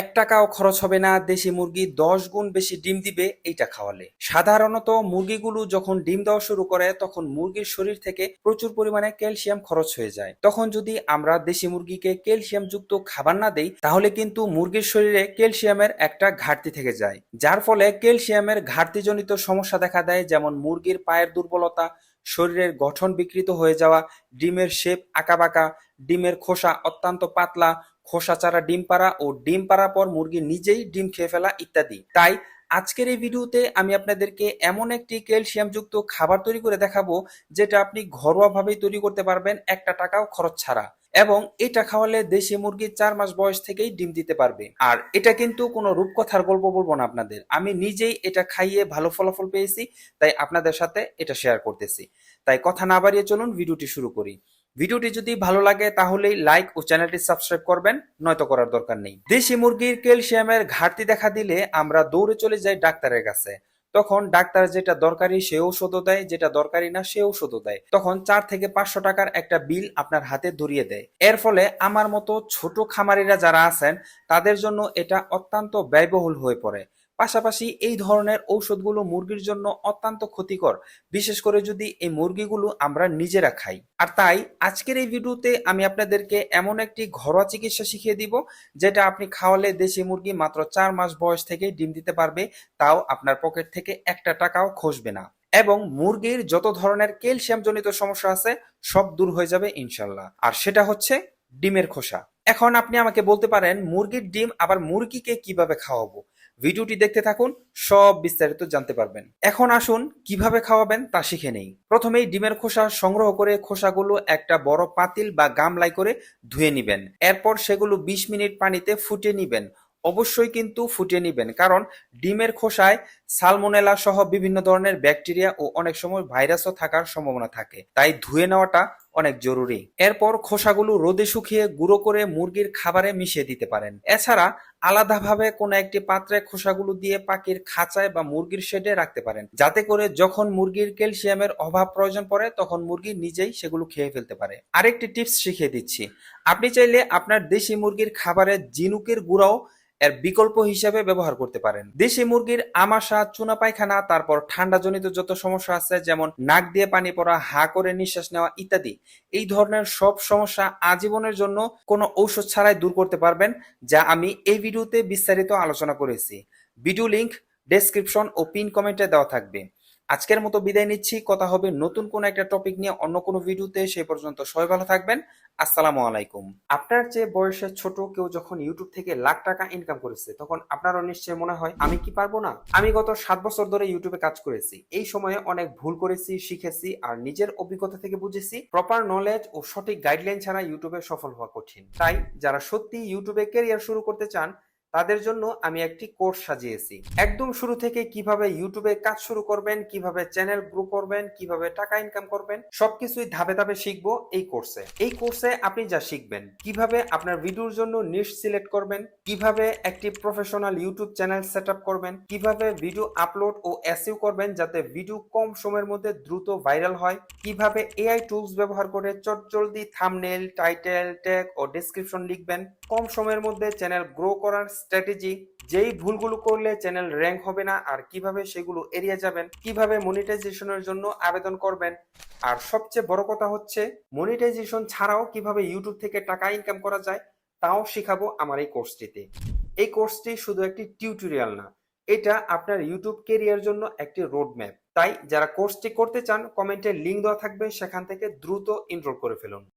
এক টাকাও খরচ হবে না, দেশি মুরগি দশ গুণ বেশি ডিম দিবে, এইটা খাওয়ালে। সাধারণত মুরগিগুলো যখন ডিম দেওয়া শুরু করে, তখন মুরগির শরীর থেকে প্রচুর পরিমাণে ক্যালসিয়াম খরচ হয়ে যায়। তখন যদি আমরা দেশি মুরগিকে ক্যালসিয়াম যুক্ত খাবার না দেই, তাহলে কিন্তু মুরগির শরীরে ক্যালসিয়ামের একটা ঘাটতি থেকে যায়। যার ফলে ক্যালসিয়ামের ঘাটতিজনিত সমস্যা দেখা দেয়, যেমন মুরগির পায়ের দুর্বলতা, শরীরের গঠন বিকৃত হয়ে যাওয়া, ডিমের শেপ আঁকাবাঁকা, ডিমের খোসা অত্যন্ত পাতলা খোসা চারা, ডিম পাড়া ও ডিম পাড়ার পর মুরগি নিজেই ডিম খেয়ে ফেলা ইত্যাদি। তাই আজকের এই ভিডিওতে আমি আপনাদেরকে এমন একটি ক্যালসিয়াম যুক্ত খাবার তৈরি করে দেখাবো, যেটা আপনি ঘরোয়াভাবেই তৈরি করতে পারবেন একটা টাকাও খরচ ছাড়া। এবং এটা খাওয়ালে দেশি মুরগি চার মাস বয়স থেকেই ডিম দিতে পারবে। আর এটা কিন্তু কোনো রূপকথার গল্প বলব না আপনাদের। আমি নিজেই এটা খাইয়ে ভালো ফলাফল পেয়েছি, তাই আপনাদের সাথে এটা শেয়ার করতেছি। তাই কথা না বাড়িয়ে চলুন, ভিডিওটি শুরু করি। ভিডিওটি যদি ভালো লাগে তাহলে লাইক ও চ্যানেলটি সাবস্ক্রাইব করবেন, নয়তো করার দরকার নেই। দেশি মুরগির ক্যালসিয়ামের ঘাটতি দেখা দিলে আমরা দৌড়ে চলে যাই ডাক্তারের কাছে। তখন ডাক্তার যেটা দরকারি সে ঔষধও দেয়, যেটা দরকারি না সে ঔষধও দেয়। তখন চার থেকে পাঁচশো টাকার একটা বিল আপনার হাতে ধরিয়ে দেয়। এর ফলে আমার মতো ছোট খামারিরা যারা আছেন, তাদের জন্য এটা অত্যন্ত ব্যয়বহুল হয়ে পড়ে। পাশাপাশি এই ধরনের ঔষধগুলো মুরগির জন্য অত্যন্ত ক্ষতিকর। বিশেষ করে যদি এই মুরগিগুলো আমরা নিজেরা খাই। আর তাই আজকের এই ভিডিওতে আমি আপনাদেরকে এমন একটি ঘরোয়া চিকিৎসা শিখিয়ে দিব, যেটা আপনি খাওয়ালে দেশি মুরগি মাত্র চার মাস বয়স থেকে ডিম দিতে পারবে, তাও আপনার পকেট থেকে একটা টাকাও খসবে না। এবং মুরগির যত ধরনের ক্যালসিয়াম জনিত সমস্যা আছে, সব দূর হয়ে যাবে ইনশাল্লাহ। আর সেটা হচ্ছে ডিমের খোসা। এখন আপনি আমাকে বলতে পারেন, মুরগির ডিম আবার মুরগিকে কীভাবে খাওয়াবো? ভিডিওটি দেখতে থাকুন, সব বিস্তারিত জানতে পারবেন। এখন আসুন, কীভাবে খাওয়াবেন তা শিখে নেই। প্রথমেই ডিমের খোসা সংগ্রহ করে খোসাগুলো একটা বড় পাতিল বা গামলাই করে ধুয়ে নিবেন। এরপর সেগুলো বিশ মিনিট পানিতে ফুটিয়ে নিবেন। অবশ্যই কিন্তু ফুটিয়ে নিবেন, কারণ ডিমের খোসায় সালমোনেলা সহ বিভিন্ন ধরনের ব্যাকটেরিয়া ও অনেক সময় ভাইরাসও থাকার সম্ভাবনা থাকে। তাই ধুয়ে নেওয়াটা অনেক জরুরি। এরপর খোসাগুলো রোদে শুকিয়ে গুঁড়ো করে মুরগির খাবারে মিশিয়ে দিতে পারেন। এছাড়া আলাদাভাবে কোনো একটি পাত্রে খোসাগুলো দিয়ে পাখির খাঁচায় বা মুরগির শেডে রাখতে পারেন। যাতে করে যখন মুরগির ক্যালসিয়ামের অভাব প্রয়োজন পড়ে, তখন মুরগি নিজেই সেগুলো খেয়ে ফেলতে পারে। আরেকটি টিপস শিখিয়ে দিচ্ছি। আপনি চাইলে আপনার দেশি মুরগির খাবারে জিনুকের গুঁড়াও এর বিকল্প হিসেবে ব্যবহার করতে পারেন। দেশি মুরগির আমাশা, চুনা পায়খানা, তারপর ঠান্ডা জনিত যত সমস্যা আছে, যেমন নাক দিয়ে পানি পড়া, হা করে নিঃশ্বাস নেওয়া ইত্যাদি এই ধরনের সব সমস্যা আজীবনের জন্য কোনো ঔষধ ছাড়াই দূর করতে পারবেন, যা আমি এই ভিডিওতে বিস্তারিত আলোচনা করেছি। ভিডিও লিংক, ডেসক্রিপশন ও পিন কমেন্টে দেওয়া থাকবে। আজকের মতো বিদায় নিচ্ছি। কথা হবে নতুন কোনো একটা টপিক নিয়ে অন্য কোনো ভিডিওতে। সেই পর্যন্ত সবাই ভালো থাকবেন। আসসালামু আলাইকুম। আপনার যে বয়সের ছোট কেউ যখন ইউটিউব থেকে লাখ টাকা ইনকাম করেছে, তখন আপনারও নিশ্চয় মনে হয়, আমি কি পারব না? আমি গত সাত বছর ধরে ইউটিউবে কাজ করেছি। এই সময়ে অনেক ভুল করেছি, শিখেছি আর নিজের অভিজ্ঞতা থেকে বুঝেছি। প্রপার নলেজ ও সঠিক গাইডলাইন ছাড়া ইউটিউবে সফল হওয়া কঠিন। তাই যারা সত্যি ইউটিউবে ক্যারিয়ার শুরু করতে চান তাদের জন্য আমি একটি কোর্স সাজিয়েছি। একদম শুরু থেকে কীভাবে ইউটিউবে কাজ শুরু করবেন, কীভাবে চ্যানেল গ্রো করবেন, কীভাবে টাকা ইনকাম করবেন, সবকিছুই ধাপে ধাপে শিখব এই কোর্সে। এই কোর্সে আপনি যা শিখবেন, কীভাবে আপনার ভিডিওর জন্য নিশ সিলেক্ট করবেন, কীভাবে একটি প্রফেশনাল ইউটিউব চ্যানেল সেট করবেন, কীভাবে ভিডিও আপলোড ও এসইউ করবেন যাতে ভিডিও কম সময়ের মধ্যে দ্রুত ভাইরাল হয়, কীভাবে এআই টুলস ব্যবহার করে চটজলদি থামনেল টাইটেল ট্যাগ ও ডেসক্রিপশন লিখবেন কম সময়ের মধ্যে চ্যানেল গ্রো করার স্ট্র্যাটেজি যেই ভুলগুলো করলে চ্যানেল র্যাঙ্ক হবে না আর কীভাবে সেগুলো এড়িয়ে যাবেন, কীভাবে মনিটাইজেশনের জন্য আবেদন করবেন। আর সবচেয়ে বড় কথা হচ্ছে মনিটাইজেশন ছাড়াও কীভাবে ইউটিউব থেকে টাকা ইনকাম করা যায়, তাও শেখাবো আমার এই কোর্সটিতে এই কোর্সটি শুধু একটি টিউটোরিয়াল না, এটা আপনার ইউটিউব কেরিয়ার জন্য একটি রোড ম্যাপ তাই যারা কোর্সটি করতে চান কমেন্টে লিঙ্ক দেওয়া থাকবে, সেখান থেকে দ্রুত এনরোল করে ফেলুন।